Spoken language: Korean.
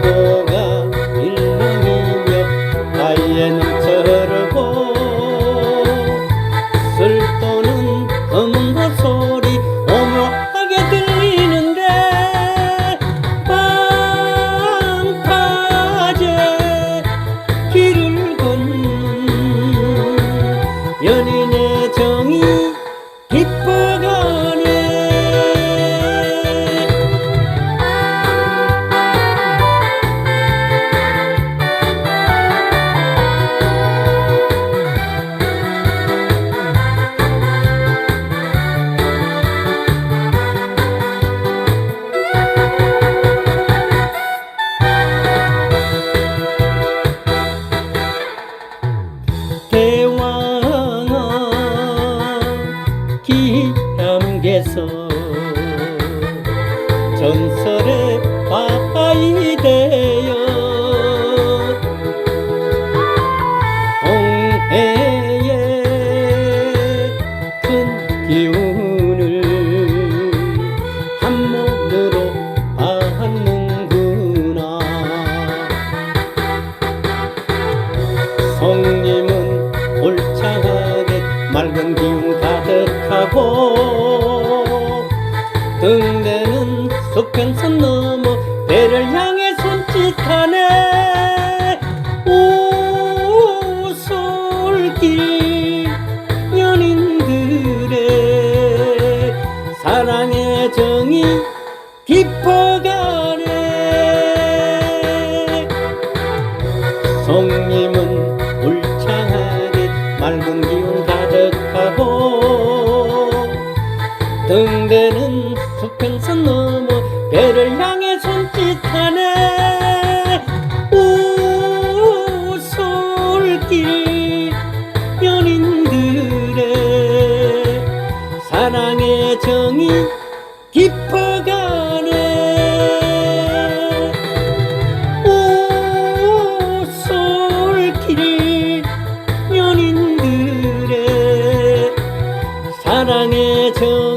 파도가 일렁이며 바위에 넘쳐흐르고 슬도는 검은 소리 오묘하게 들리는데 밤파제 길을 걷는 전설의 바위 되어 동해의 큰 기운을 한 몸으로 받는구나. 맑은 기운 가득하고 등대는 수 평선 넘어 배를 향해 손짓하네. 오솔길 연인들의 사랑의 정이 깊어가네. 성님은 울창하게 맑은 기운 가득하고 등대는 향해 손짓하네. 오솔길 연인들의 사랑의 정이 깊어가네. 오솔길 연인들의 사랑의 정